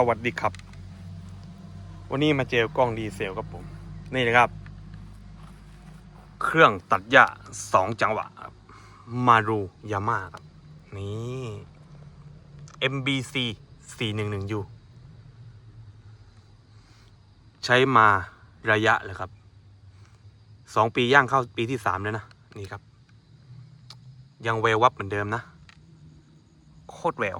สวัสดีครับ วันนี้มาเจอกล้องดีเซลครับผม นี่นะครับ เครื่องตัดหญ้าสองจังหวะครับมารูยาม่าครับ นี่ MBC 411U ใช้มาระยะเลยครับสองปีย่างเข้าปีที่สามแล้วนะ นี่ครับ ยังเวลวับเหมือนเดิมนะ โคตรแวว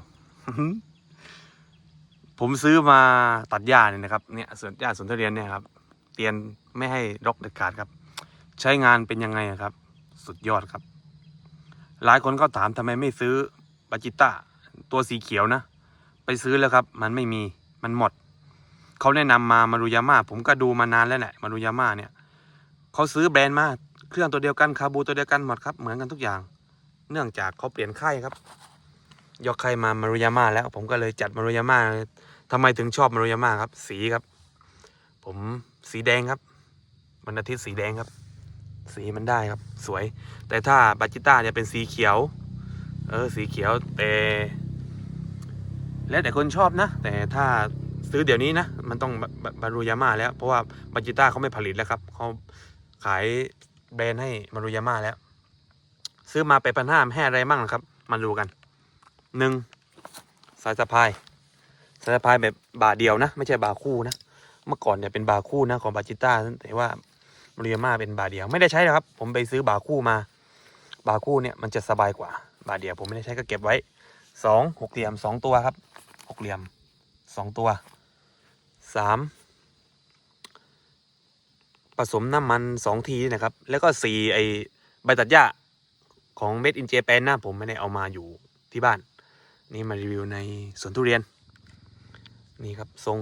ผมซื้อมาตัดหญ้าเนี่ยนะครับเนี่ยสวนหญ้าสวนทุเรียนเนี่ยครับเตียนไม่ให้รกเด็ดขาดครับ ใช้งานเป็นยังไงครับ สุดยอดครับ หลายคนก็ถามทำไมไม่ซื้อบาจิต้าตัวสีเขียวนะ ไปซื้อแล้วครับ มันไม่มีมันหมด เขาแนะนำมามารุยาม่าผมก็ดูมานานแล้วแหละมารุยาม่าเนี่ยเขาซื้อแบรนด์มาเครื่องตัวเดียวกันคาบูตัวเดียวกันหมดครับเหมือนกันทุกอย่าง เนื่องจากเขาเปลี่ยนค่ายครับ ยกใครมามารุยาม่าแล้ว ผมก็เลยจัดมารุยาม่าทำไมถึงชอบมารุยาม่าครับ สีครับ ผมสีแดงครับวันอาทิตย์สีแดงครับ สีมันได้ครับ สวย แต่ถ้าบาจิต้าจะเป็นสีเขียว เออ สีเขียวแต่แล้วแต่คนชอบนะ แต่ถ้าซื้อเดี๋ยวนี้นะ มันต้องบารุยาม่าแล้ว เพราะว่าบาจิต้าเขาไม่ผลิตแล้วครับเขาขายแบรนด์ให้มารุยาม่าแล้ว ซื้อมาไปพันห้าให้อะไรมั่งนะครับ มาดูกัน หนึ่งสายสะพายสายสะพายแบบบาเดียวนะ ไม่ใช่บาคู่นะ เมื่อก่อนเนี่ยเป็นบาคู่นะของบาจิต้าแต่ว่ามาริยาม่าเป็นบาเดียว ไม่ได้ใช้ครับ ผมไปซื้อบาคู่มาบาคู่เนี่ยมันจะสบายกว่าบาเดียว ผมไม่ได้ใช้ก็เก็บไว้สองหกเหลี่ยมสองตัวครับหกเหลี่ยมสองตัวสามผสมน้ำมันสองทีนะครับ แล้วก็สี่ไอใบตัดหญ้าของเม็ดอินเจแปนนะผมไม่ได้เอามาอยู่ที่บ้าน นี่มารีวิวในสวนทุเรียน นี่ครับทรง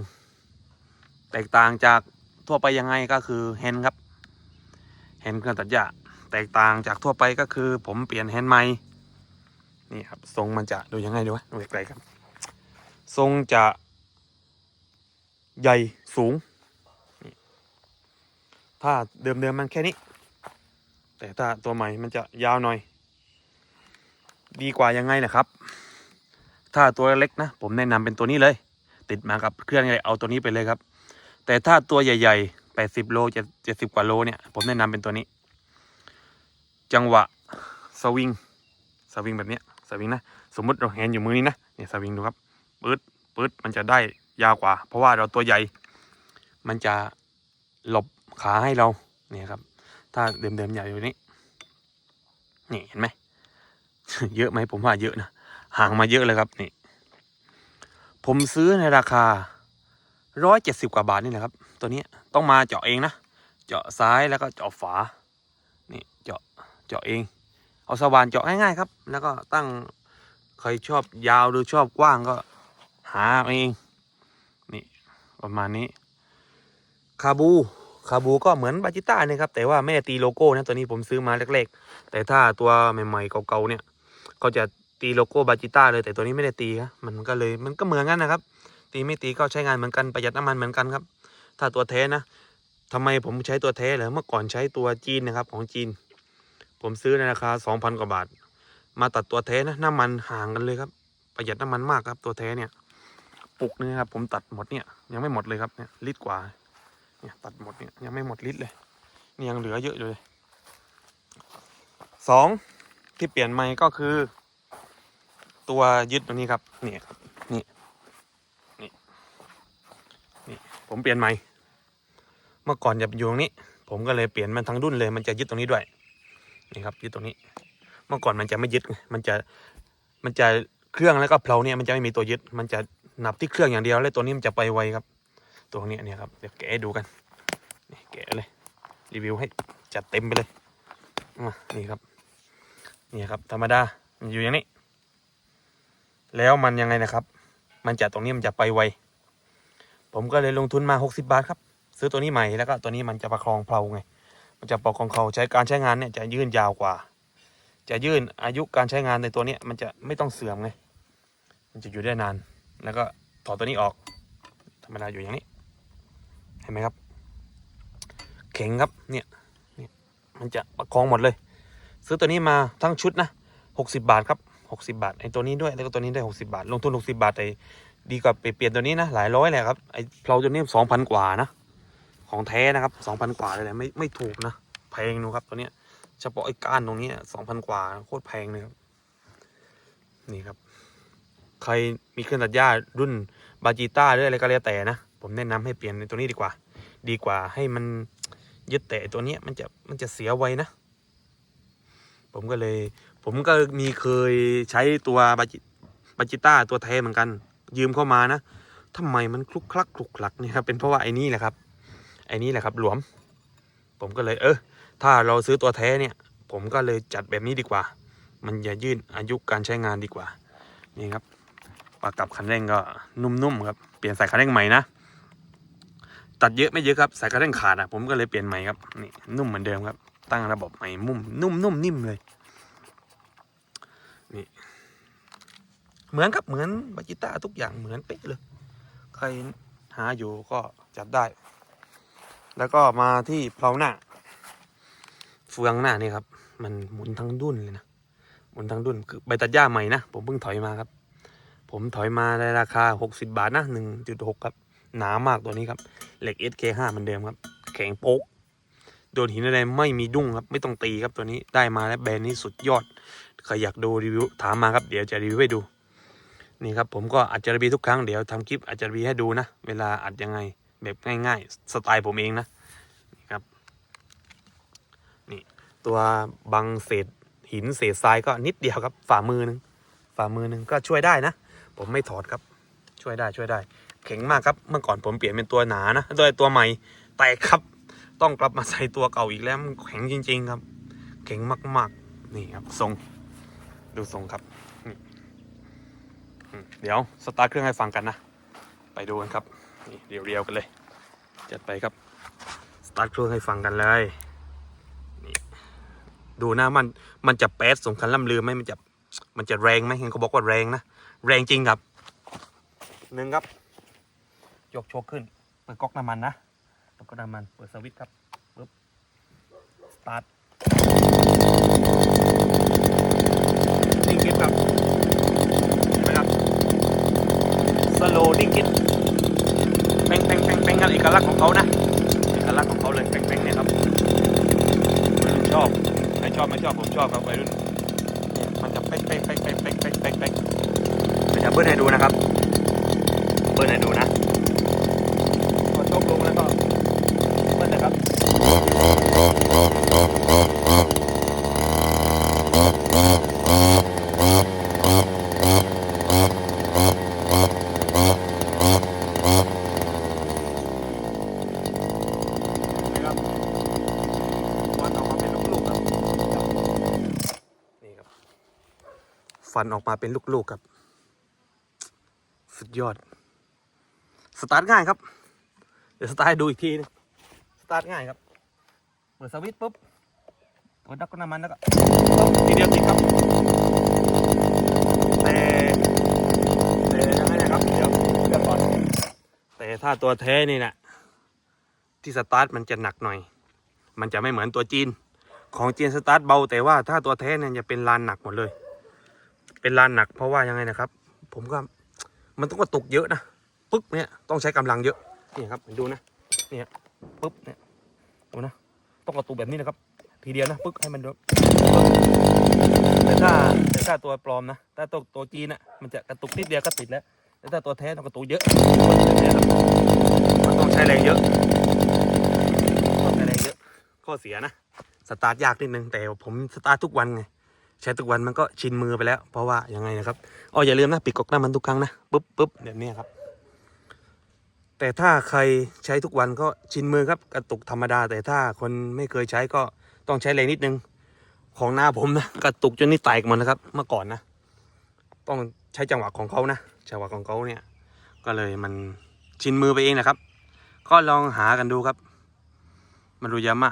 แตกต่างจากทั่วไปยังไงก็คือแฮนด์ครับแฮนด์เครื่องตัดหญ้าแตกต่างจากทั่วไปก็คือ ผมเปลี่ยนแฮนด์ใหม่นี่ครับทรงมันจะดูยังไงดีวะดูไกลๆครับ ทรงจะใหญ่สูง ถ้าเดิมๆมันแค่นี้ แต่ถ้าตัวใหม่มันจะยาวหน่อย ดีกว่ายังไงนะครับ ถ้าตัวเล็กนะ ผมแนะนำเป็นตัวนี้เลย ติดมากับเครื่องใหญ่เอาตัวนี้ไปเลยครับ แต่ถ้าตัวใหญ่ๆ 80 โลเจ็ดสิบกว่าโลเนี่ย ผมแนะนำเป็นตัวนี้ จังหวะสวิงสวิงแบบนี้สวิงนะ สมมติเราเห็นอยู่มือนี้นะเนี่ยสวิงดูครับปื๊ดปื๊ดมันจะได้ยาวกว่า เพราะว่าเราตัวใหญ่ มันจะหลบขาให้เราเนี่ยครับ ถ้าเดิมๆใหญ่อยู่นี้นี่เห็นไหมเยอะไหมผมว่าเยอะนะ ห่างมาเยอะเลยครับนี่ ผมซื้อในราคาร้อยเจ็ดสิบกว่าบาทนี่แหละครับ ตัวนี้ต้องมาเจาะเองนะ เจาะซ้ายแล้วก็เจาะฝา นี่เจาะเจาะเอง เอาสว่านเจาะง่ายๆครับ แล้วก็ตั้งใครชอบยาวหรือชอบกว้างก็หาเอง นี่ประมาณนี้ คาบู คาบูก็เหมือนบาจิต้าเนี่ยครับ แต่ว่าไม่ได้ตีโลโก้นะตัวนี้ผมซื้อมาเล็กๆ แต่ถ้าตัวใหม่ๆเก่าๆเนี่ยเขาจะ ตีโลโก้บาจิต้าเลยแต่ตัวนี้ไม่ได้ตีครับมันก็เลยมันก็เหมือนกันนะครับ ตีไม่ตีก็ใช้งานเหมือนกันประหยัดน้ำมันเหมือนกันครับ ถ้าตัวแท้นะทำไมผมใช้ตัวแท้เหรอเมื่อก่อนใช้ตัวจีนนะครับของจีน ผมซื้อในราคาสองพันกว่าบาท มาตัดตัวแท้นะน้ำมันห่างกันเลยครับ ประหยัดน้ำมันมากครับตัวแท้เนี่ยปุกนึงครับผมตัดหมดเนี่ยยังไม่หมดเลยครับเนี่ยลิตรกว่าเนี่ยตัดหมดเนี่ยยังไม่หมดลิตรเลยนี่ยังเหลือเยอะเลยสองที่เปลี่ยนใหม่ก็คือ ตัวยึดตัวนี้ครับนี่ครับนี่นี่นี่ผมเปลี่ยนใหม่ เมื่อก่อนจะอยู่ตรงนี้ ผมก็เลยเปลี่ยนมันทั้งดุนเลย มันจะยึดตรงนี้ด้วยนี่ครับยึดตรงนี้ เมื่อก่อนมันจะไม่ยึดมันจะมันจะเครื่องแล้วก็เพลาเนี่ยมันจะไม่มีตัวยึด มันจะหนับที่เครื่องอย่างเดียว แล้วตัวนี้มันจะไปไวครับ ตัวนี้เนี่ยครับเดี๋ยวแกะดูกันนี่แกะเลยรีวิวให้จัดเต็มไปเลยมานี่ครับนี่ครับธรรมดามันอยู่อย่างนี้ แล้วมันยังไงนะครับ มันจะตรงนี้มันจะไปไว ผมก็เลยลงทุนมา 60 บาทครับ ซื้อตัวนี้ใหม่แล้วก็ตัวนี้มันจะประคองเพลาไง มันจะประคองเพลาใช้การใช้งานเนี่ยจะยืนยาวกว่า จะยืนอายุการใช้งานในตัวนี้มันจะไม่ต้องเสื่อมไง มันจะอยู่ได้นาน แล้วก็ถอดตัวนี้ออก ธรรมดาอยู่อย่างนี้ เห็นไหมครับ เข็งครับ เนี่ยเนี่ยมันจะประคองหมดเลย ซื้อตัวนี้มาทั้งชุดนะหกสิบาทครับ หกสิบาทไอ้ตัวนี้ด้วยแล้วก็ตัวนี้ได้หกสิบาท ลงทุนหกสิบาทแต่ดีกว่าไปเปลี่ยนตัวนี้นะหลายร้อยเลยครับไอเพลาตัวนี้สองพันกว่านะ ของแท้นะครับสองพันกว่าเลยแหละไม่ไม่ถูกนะแพงนูครับตัวเนี้ยเฉพาะไอ้ก้านตรงนี้สองพันกว่าโคตรแพงเลยครับนี่ครับ ใครมีเครื่องตัดหญ้ารุ่นบาจิต้าหรืออะไรก็แล้วแต่นะผมแนะนำให้เปลี่ยนในตัวนี้ดีกว่า ดีกว่าให้มันยึดแต่ตัวนี้มันจะมันจะเสียไวนะ ผมก็เลย ผมก็มีเคยใช้ตัวบาจิบาจิต้าตัวแท้เหมือนกัน ยืมเข้ามานะทำไมมันคลุกคลักคลุกคลักเนี่ยครับเป็นเพราะว่าไอ้นี่แหละครับไอ้นี่แหละครับหลวม ผมก็เลยเออ ถ้าเราซื้อตัวแท้เนี่ย ผมก็เลยจัดแบบนี้ดีกว่า มันจะยืดอายุการใช้งานดีกว่า นี่ครับปากกับคันเร่งก็นุ่มๆครับเปลี่ยนสายคันเร่งใหม่นะตัดเยอะไม่เยอะครับสายคันเร่งขาดอะผมก็เลยเปลี่ยนใหม่ครับนี่นุ่มเหมือนเดิมครับ ตั้งระบบใหม่มุ่มนุ่มนุ่มนิ่มเลยนี่เหมือนครับเหมือนบาจิต้าทุกอย่างเหมือนเป๊ะเลย ใครหาอยู่ก็จัดได้ แล้วก็มาที่เพลาหน้าเฟืองหน้านี่ครับ มันหมุนทั้งดุนเลยนะหมุนทั้งดุนคือใบตัดหญ้าใหม่นะผมเพิ่งถอยมาครับ ผมถอยมาในราคา 60 บาทนะ1.6 ครับ หนามากตัวนี้ครับเหล็ก SK5 เหมือนเดิมครับ แข็งโป๊ก โดนหินอะไรไม่มีดุ้งครับไม่ต้องตีครับตัวนี้ได้มาแล้วแบรนด์นี้สุดยอดใครอยากดูรีวิวถามมาครับเดี๋ยวจะรีวิวให้ดู นี่ครับผมก็อัดจะรีวิวทุกครั้งเดี๋ยวทำคลิปอัดจะรีวิวให้ดูนะ เวลาอัดยังไงแบบง่ายๆ สไตล์ผมเองนะนี่ครับนี่ตัวบังเศษหินเศษทรายก็นิดเดียวครับฝ่ามือหนึ่งฝ่ามือหนึ่งก็ช่วยได้นะ ผมไม่ถอดครับช่วยได้ช่วยได้แข็งมากครับเมื่อก่อนผมเปลี่ยนเป็นตัวหนานะโดยตัวใหม่แตกครับ ต้องกลับมาใส่ตัวเก่าอีกแล้วมันแข็งจริง ๆ ครับแข็งมาก ๆ นี่ครับทรงดูทรงครับนี่เดี๋ยวสตาร์ทเครื่องให้ฟังกันนะ ไปดูกันครับนี่เรียวๆกันเลยจัดไปครับสตาร์ทเครื่องให้ฟังกันเลยนี่ดูนะมันมันจะแป๊ดสมคัญล่ำลือไหมมันจะมันจะแรงไหมเห็นเขาบอกว่าแรงนะแรงจริงครับหนึ่งครับยกโชคขึ้นเปิดก๊อกน้ำมันนะ แล้วก็น้ำมันเปิดสวิตช์ครับปึ๊บสตาร์ทนิ่งกิฟครับเห็นไหมครับสโลนิ่งกิฟเป้งเป้งเป้งเป้งครับเอกลักษณ์ของเขานะเอกลักษณ์ของเขาเลยเป้งเป้งเนี่ยครับวัยรุ่นชอบใครชอบไม่ชอบผมชอบครับวัยรุ่นเนี่ยมันจะเป้งเป้งเป้งเป้งเป้งเป้งเป้งเป้งเดี๋ยวจะเบิ้ลให้ดูนะครับ เบิ้ลให้ดูนะพอจบลงแล้วก็เบิ้ลนะครับ นะครับฟันออกมาเป็นลูกๆครับนี่ครับ ฟันออกมาเป็นลูกๆครับ สุดยอด สตาร์ทง่ายครับ เดี๋ยวสตาร์ทดูอีกทีนึงสตาร์ทง่ายครับ เปิดสวิตช์ปุ๊บกดดักก็น้ำมันแล้วก็ทีเดียวติดครับแต่แต่ยังไงนะครับ เดี๋ยวเลือกก่อนแต่ถ้าตัวแท้นี่นะที่สตาร์ทมันจะหนักหน่อย มันจะไม่เหมือนตัวจีน ของจีนสตาร์ทเบาแต่ว่าถ้าตัวแท้เนี่ยจะเป็นลานหนักหมดเลย เป็นลานหนักเพราะว่ายังไงนะครับ ผมก็มันต้องกระตุกเยอะนะปึ๊กเนี่ยต้องใช้กำลังเยอะนี่ครับดูนะเนี่ยปึ๊บเนี่ยดูนะต้องกระตุกแบบนี้นะครับ ทีเดียวนะปึ๊กให้มันดูแต่ถ้าแต่ถ้าตัวปลอมนะถ้าตัวตัวจีนน่ะมันจะกระตุกนิดเดียวก็ติดแล้วแต่ถ้าตัวแท้ต้องกระตุกเยอะมันต้องใช้แรงเยอะต้องอะไรงเยอะข้อเสียนะสตาร์ทยากนิดนึงแต่ผมสตาร์ททุกวันไง ใช้ทุกวันมันก็ชินมือไปแล้ว เพราะว่ายังไงนะครับอ๋ออย่าลืมนะปิดก๊อกน้ำมันทุกครั้งนะปุ๊บปุ๊บแบบนี้ครับ แต่ถ้าใครใช้ทุกวันก็ชินมือครับกระตุกธรรมดา แต่ถ้าคนไม่เคยใช้ก็ต้องใช้แรงนิดนึงของหน้าผมนะกระตุกจนนี่แตกหมดนะครับ เมื่อก่อนนะ ต้องใช้จังหวะของเขานะจังหวะของเขาเนี่ย ก็เลยมันชินมือไปเองนะครับ ก็ลองหากันดูครับมารุยามะ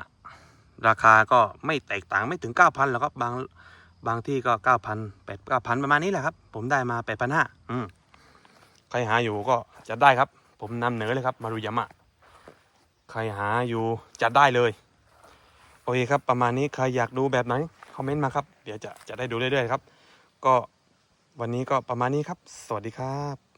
ราคาก็ไม่แตกต่างไม่ถึง 9,000หรอกครับบาง บางที่ก็เก้าพันแปดเก้าพันประมาณนี้แหละครับ ผมได้มา8,500อืมใครหาอยู่ก็จะได้ครับ ผมนำเหนือเลยครับมารุยามะใครหาอยู่จะได้เลย โอเคครับ ประมาณนี้ใครอยากดูแบบไหนคอมเมนต์มาครับ เดี๋ยวจะจะได้ดูเรื่อยๆครับ ก็วันนี้ก็ประมาณนี้ครับ สวัสดีครับ